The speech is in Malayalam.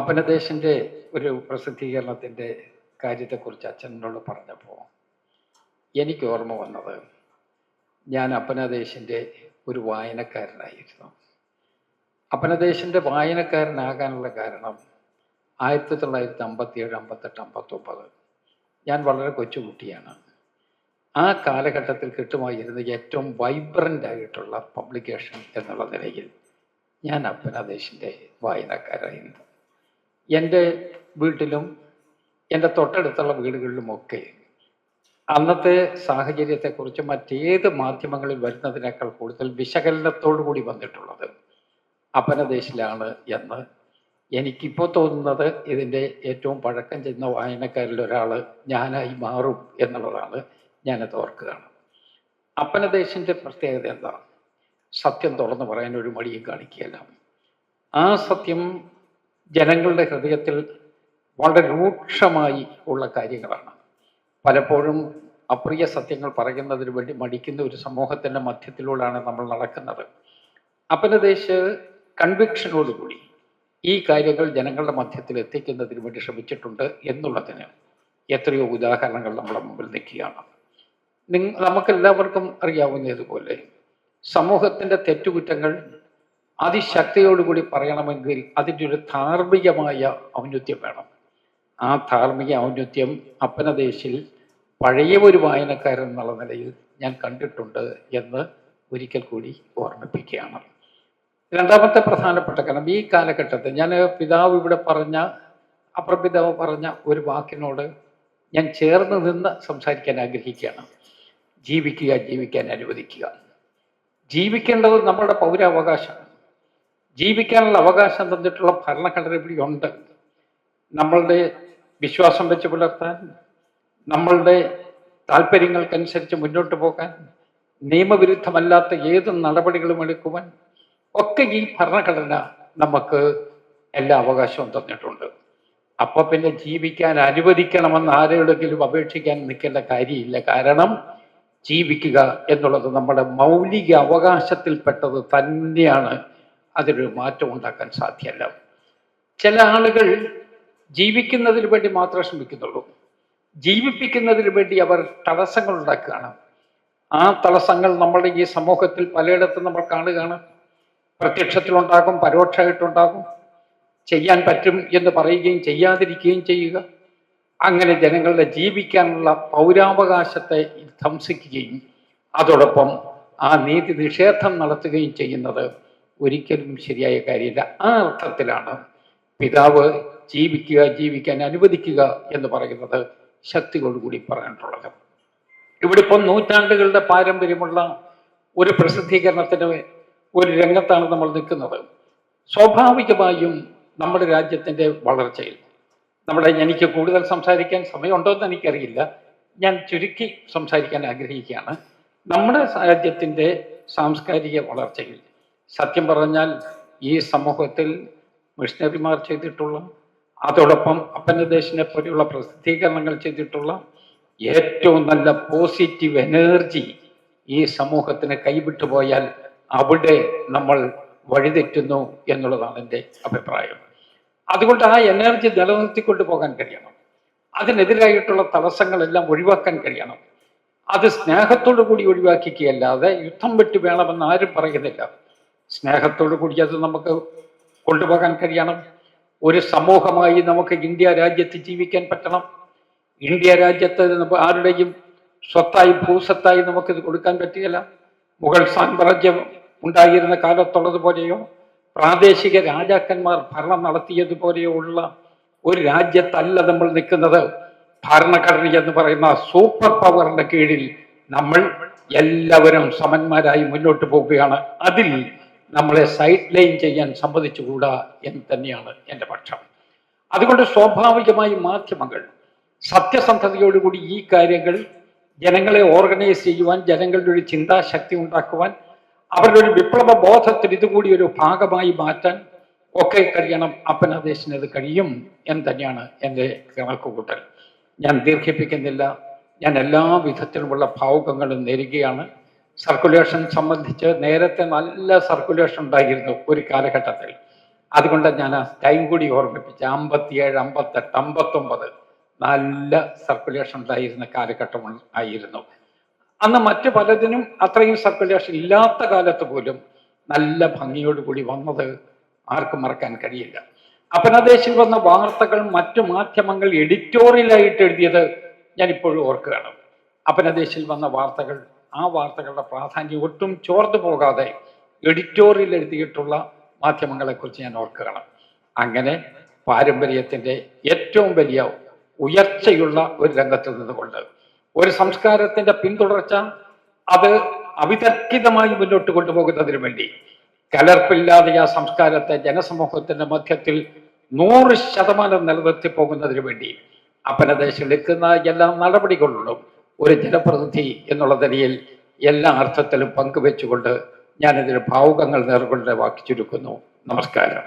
അപ്പനദേശിന്റെ ഒരു പ്രസിദ്ധീകരണത്തിന്റെ കാര്യത്തെക്കുറിച്ച് അച്ഛനോട് പറഞ്ഞപ്പോൾ എനിക്ക് ഓർമ്മ വന്നത് ഞാൻ അപ്പനദേശിന്റെ ഒരു വായനക്കാരനായിരുന്നു. അപ്പനദേശിന്റെ വായനക്കാരനാകാനുള്ള കാരണം ആയിരത്തി തൊള്ളായിരത്തി അമ്പത്തിയേഴ് അമ്പത്തെട്ട് അമ്പത്തൊമ്പത്. ഞാൻ വളരെ കൊച്ചുകുട്ടിയാണ്. ആ കാലഘട്ടത്തിൽ കിട്ടുമായിരുന്ന ഏറ്റവും വൈബ്രന്റ് ആയിട്ടുള്ള പബ്ലിക്കേഷൻ എന്നുള്ള നിലയിൽ ഞാൻ അപ്പനദേശിന്റെ വായനക്കാരായിരുന്നു. എന്റെ വീട്ടിലും എന്റെ തൊട്ടടുത്തുള്ള വീടുകളിലുമൊക്കെ അന്നത്തെ സാഹചര്യത്തെക്കുറിച്ച് മറ്റേത് മാധ്യമങ്ങളിൽ വരുന്നതിനേക്കാൾ കൂടുതൽ വിശകലനത്തോടു കൂടി വന്നിട്ടുള്ളത് അപനദേശിലാണ് എന്ന്. എനിക്കിപ്പോൾ തോന്നുന്നത് ഇതിന്റെ ഏറ്റവും പഴക്കം ചെന്ന വായനക്കാരിൽ ഒരാൾ ഞാനായി മാറും എന്നുള്ളതാണ് ഞാനത് ഓർക്കുകയാണ്. അപ്പനദേശിന്റെ പ്രത്യേകത എന്താ? സത്യം തുറന്നു പറയാൻ ഒരു മടിയും കാണിക്കുകയല്ല. ആ സത്യം ജനങ്ങളുടെ ഹൃദയത്തിൽ വളരെ രൂക്ഷമായി ഉള്ള കാര്യങ്ങളാണ്. പലപ്പോഴും അപ്രിയ സത്യങ്ങൾ പറയുന്നതിന് വേണ്ടി മടിക്കുന്ന ഒരു സമൂഹത്തിന്റെ മധ്യത്തിലൂടെയാണ് നമ്മൾ നടക്കുന്നത്. അപ്പനദേശ് കൺവിക്ഷനോടുകൂടി ഈ കാര്യങ്ങൾ ജനങ്ങളുടെ മധ്യത്തിൽ എത്തിക്കുന്നതിന് വേണ്ടി ശ്രമിച്ചിട്ടുണ്ട് എന്നുള്ളതിന് എത്രയോ ഉദാഹരണങ്ങൾ നമ്മുടെ മുമ്പിൽ നിൽക്കുകയാണ്. നിങ്ങ നമുക്കെല്ലാവർക്കും അറിയാവുന്നതുപോലെ സമൂഹത്തിന്റെ തെറ്റുകുറ്റങ്ങൾ അതിശക്തിയോടുകൂടി പറയണമെങ്കിൽ അതിന്റെ ഒരു ധാർമ്മികമായ ഔന്നത്യം വേണം. ആ ധാർമ്മിക ഔന്നത്യം അപ്പനദേശിൽ പഴയ ഒരു വായനക്കാരൻ എന്നുള്ള നിലയിൽ ഞാൻ കണ്ടിട്ടുണ്ട് എന്ന് ഒരിക്കൽ കൂടി ഓർമ്മിപ്പിക്കുകയാണ്. രണ്ടാമത്തെ പ്രധാനപ്പെട്ട കാരണം ഈ കാലഘട്ടത്തിൽ ഞാൻ പിതാവ് ഇവിടെ പറഞ്ഞ അപ്രപിതാവ് പറഞ്ഞ ഒരു വാക്കിനോട് ഞാൻ ചേർന്ന് നിന്ന് സംസാരിക്കാൻ ആഗ്രഹിക്കുകയാണ്. ജീവിക്കുക ജീവിക്കാൻ അനുവദിക്കുക. ജീവിക്കേണ്ടത് നമ്മുടെ പൗരാവകാശമാണ്. ജീവിക്കാനുള്ള അവകാശം തന്നിട്ടുള്ള ഭരണഘടന ഇവിടെ ഉണ്ട്. നമ്മളുടെ വിശ്വാസം വെച്ച് പുലർത്താൻ നമ്മളുടെ താല്പര്യങ്ങൾക്കനുസരിച്ച് മുന്നോട്ട് പോകാൻ നിയമവിരുദ്ധമല്ലാത്ത ഏത് നടപടികളും എടുക്കുവാൻ ഒക്കെ ഈ ഭരണഘടന നമുക്ക് എല്ലാ അവകാശവും തന്നിട്ടുണ്ട്. അപ്പൊ പിന്നെ ജീവിക്കാൻ അനുവദിക്കണമെന്ന് ആരോടെങ്കിലും അപേക്ഷിക്കാൻ നിൽക്കേണ്ട കാര്യമില്ല. കാരണം ജീവിക്കുക എന്നുള്ളത് നമ്മുടെ മൗലിക അവകാശത്തിൽപ്പെട്ടത് തന്നെയാണ്. അതിനൊരു മാറ്റം ഉണ്ടാക്കാൻ സാധ്യമല്ല. ചില ആളുകൾ ജീവിക്കുന്നതിന് വേണ്ടി മാത്രമേ ശ്രമിക്കുന്നുള്ളൂ. ജീവിപ്പിക്കുന്നതിന് വേണ്ടി അവർ തടസ്സങ്ങൾ ഉണ്ടാക്കുകയാണ്. ആ തടസ്സങ്ങൾ നമ്മുടെ ഈ സമൂഹത്തിൽ പലയിടത്തും നമ്മൾ കാണുകയാണ്. പ്രത്യക്ഷത്തിലുണ്ടാകും പരോക്ഷമായിട്ടുണ്ടാകും. ചെയ്യാൻ പറ്റും എന്ന് പറയുകയും ചെയ്യാതിരിക്കുകയും ചെയ്യുക. അങ്ങനെ ജനങ്ങളുടെ ജീവിക്കാനുള്ള പൗരാവകാശത്തെ ധംസിക്കുകയും അതോടൊപ്പം ആ നീതി നിഷേധം നടത്തുകയും ചെയ്യുന്നത് ഒരിക്കലും ശരിയായ കാര്യമില്ല. ആ അർത്ഥത്തിലാണ് പിതാവ് ജീവിക്കുക ജീവിക്കാൻ അനുവദിക്കുക എന്ന് പറയുന്നത് ശക്തിയോടുകൂടി പറഞ്ഞിട്ടുള്ളത് ഇവിടെ ഇപ്പം നൂറ്റാണ്ടുകളുടെ പാരമ്പര്യമുള്ള ഒരു പ്രസിദ്ധീകരണത്തിന് ഒരു രംഗത്താണ് നമ്മൾ നിൽക്കുന്നത്. സ്വാഭാവികമായും നമ്മുടെ രാജ്യത്തിന്റെ വളർച്ചയിൽ നമ്മുടെ എനിക്ക് കൂടുതൽ സംസാരിക്കാൻ സമയമുണ്ടോ എന്ന് എനിക്കറിയില്ല. ഞാൻ ചുരുക്കി സംസാരിക്കാൻ ആഗ്രഹിക്കുകയാണ്. നമ്മുടെ രാജ്യത്തിന്റെ സാംസ്കാരിക വളർച്ചയിൽ സത്യം പറഞ്ഞാൽ ഈ സമൂഹത്തിൽ മിഷണറിമാർ ചെയ്തിട്ടുള്ള അതോടൊപ്പം അപ്പനദേശിനെ പോലെയുള്ള പ്രസിദ്ധീകരണങ്ങൾ ചെയ്തിട്ടുള്ള ഏറ്റവും നല്ല പോസിറ്റീവ് എനർജി ഈ സമൂഹത്തിന് കൈവിട്ടു പോയാൽ അവിടെ നമ്മൾ വഴിതെറ്റുന്നു എന്നുള്ളതാണ് എന്റെ അഭിപ്രായം. അതുകൊണ്ട് ആ എനർജി നിലനിർത്തിക്കൊണ്ടു പോകാൻ കഴിയണം. അതിനെതിരായിട്ടുള്ള തടസ്സങ്ങളെല്ലാം ഒഴിവാക്കാൻ കഴിയണം. അത് സ്നേഹത്തോടു കൂടി ഒഴിവാക്കിക്കുകയല്ലാതെ യുദ്ധം വെട്ടി വേണമെന്ന് ആരും പറയുന്നില്ല. സ്നേഹത്തോടു കൂടി അത് നമുക്ക് കൊണ്ടുപോകാൻ കഴിയണം. ഒരു സമൂഹമായി നമുക്ക് ഇന്ത്യ രാജ്യത്ത് ജീവിക്കാൻ പറ്റണം. ഇന്ത്യ രാജ്യത്ത് ആരുടെയും സ്വത്തായി ഭൂസ്വത്തായി നമുക്കിത് കൊടുക്കാൻ പറ്റുകയില്ല. മുഗൾ സാമ്രാജ്യം ഉണ്ടായിരുന്ന കാലത്തുള്ളതുപോലെയോ പ്രാദേശിക രാജാക്കന്മാർ ഭരണം നടത്തിയതുപോലെയോ ഉള്ള ഒരു രാജ്യത്തല്ല നമ്മൾ നിൽക്കുന്നത്. ഭരണഘടന എന്ന് പറയുന്ന സൂപ്പർ പവറിന്റെ കീഴിൽ നമ്മൾ എല്ലാവരും സമന്മാരായി മുന്നോട്ട് പോവുകയാണ്. അതിൽ നമ്മളെ സൈഡ് ലൈൻ ചെയ്യാൻ സമ്മതിച്ചുകൂടാ എന്ന് തന്നെയാണ് എന്റെ പക്ഷം. അതുകൊണ്ട് സ്വാഭാവികമായി മാധ്യമങ്ങൾ സത്യസന്ധതയോടുകൂടി ഈ കാര്യങ്ങൾ ജനങ്ങളെ ഓർഗനൈസ് ചെയ്യുവാൻ ജനങ്ങളുടെ ഒരു ചിന്താശക്തി ഉണ്ടാക്കുവാൻ അവരുടെ ഒരു വിപ്ലവ ബോധത്തിൽ ഇതുകൂടി ഒരു ഭാഗമായി മാറ്റാൻ ഒക്കെ കഴിയണം. അപ്പനാദേശിന് അത് കഴിയും എന്ന് തന്നെയാണ് എന്റെ കണക്കുകൂട്ടൽ. ഞാൻ ദീർഘിപ്പിക്കുന്നില്ല. ഞാൻ എല്ലാ വിധത്തിലുമുള്ള ഭാവുകങ്ങളും നേരുകയാണ്. സർക്കുലേഷൻ സംബന്ധിച്ച് നേരത്തെ നല്ല സർക്കുലേഷൻ ഉണ്ടായിരുന്നു ഒരു കാലഘട്ടത്തിൽ. അതുകൊണ്ട് ഞാൻ ആ ടൈം കൂടി ഓർമ്മിപ്പിച്ച് അമ്പത്തിയേഴ് അമ്പത്തെട്ട് അമ്പത്തൊമ്പത് നല്ല സർക്കുലേഷൻ ഉണ്ടായിരുന്ന കാലഘട്ടം ആയിരുന്നു. അന്ന് മറ്റു പലതിനും അത്രയും സർക്കുലേഷൻ ഇല്ലാത്ത കാലത്ത് പോലും നല്ല ഭംഗിയോടുകൂടി വന്നത് ആർക്കും മറക്കാൻ കഴിയില്ല. അപനദേശിൽ വന്ന വാർത്തകൾ മറ്റു മാധ്യമങ്ങൾ എഡിറ്റോറിയലായിട്ട് എഴുതിയത് ഞാൻ ഇപ്പോഴും ഓർക്കുകയാണ്. അപനദേശിൽ വന്ന വാർത്തകൾ ആ വാർത്തകളുടെ പ്രാധാന്യം ഒട്ടും ചോർന്നു പോകാതെ എഡിറ്റോറിയൽ എഴുതിയിട്ടുള്ള മാധ്യമങ്ങളെക്കുറിച്ച് ഞാൻ ഓർക്കുകയാണ്. അങ്ങനെ പാരമ്പര്യത്തിന്റെ ഏറ്റവും വലിയ ഉയർച്ചയുള്ള ഒരു രംഗത്ത് നിന്നുകൊണ്ട് ഒരു സംസ്കാരത്തിന്റെ പിന്തുടർച്ച അത് അവിതർക്കിതമായി മുന്നോട്ട് കൊണ്ടുപോകുന്നതിന് വേണ്ടി കലർപ്പില്ലാതെ ആ സംസ്കാരത്തെ ജനസമൂഹത്തിന്റെ മധ്യത്തിൽ നൂറ് ശതമാനം നിലനിർത്തി പോകുന്നതിന് വേണ്ടി അപ്പനദേശം എടുക്കുന്ന എല്ലാ നടപടികളിലും ഒരു ജനപ്രതിനിധി എന്നുള്ള നിലയിൽ എല്ലാ അർത്ഥത്തിലും പങ്കുവെച്ചുകൊണ്ട് ഞാനിതിന് ഭാവുകങ്ങൾ നേർകൊണ്ട് വാക്കി ചുരുക്കുന്നു നമസ്കാരം.